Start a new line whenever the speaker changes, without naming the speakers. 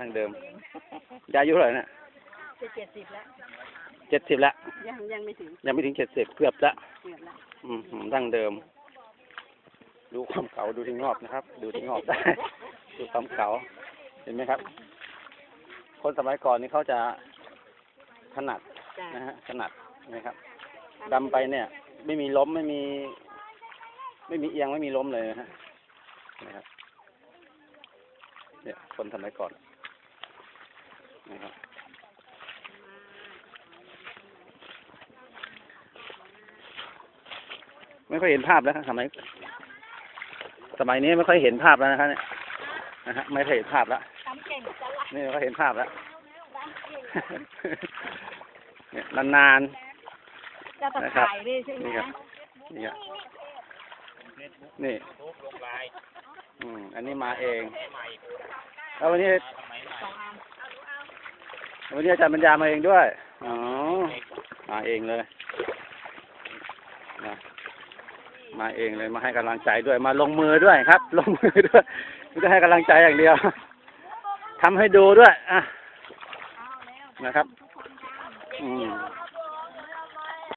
นั่งเดิมยายอายุเท่าไหร่เนี่ย
จะเจ็ดสิบแล้ว
เจ็ดสิบแล้ว
ยังยังไม่ถึง
ยังไม่ถึงเจ็ดสิบเกือบละ
เกือบแล้ว
อืมอืมดั้งเดิม ดูความเก่าดูที่งอบนะครับ ดูที่งอบได้ดูความเก่าเห็นไหมครับ คนสมัยก่อนนี่เขาจะถนัด
จ้ะ
นะฮะถนัดนะครับดำไปเนี่ย ไม่มีล้มไม่มี ไม่มีเอียงไม่มีล้มเลยนะฮะนะครับเนี่ยคนสมัยก่อนนะครับ ไม่ค่อยเห็นภาพแล้วครับสมัยสมัยนี้ไม่ค่อยเห็นภาพแล้วนะครับเนี่ยนะฮะไม่ค่อยเห็นภาพแล้ว
ทำเก่งจะละ
นี่ก็เห็นภาพแล้วเนี่ยนาน
จะตะข่ายด้วยใช่ไหม
นี่ครับๆนี่ครับนี่อืมอันนี้มาเอง แล้ววันนี้
สองอัน
วันนี้อาจารย์ปัญญามาเองด้วย อ๋อ มาเองเลยนะ มาเองเลยมาให้กำลังใจด้วยมาลงมือด้วยครับ ลงมือด้วยไม่ได้ให้กำลังใจอย่างเดียวทำให้ดูด้วยอะนะครับ อืม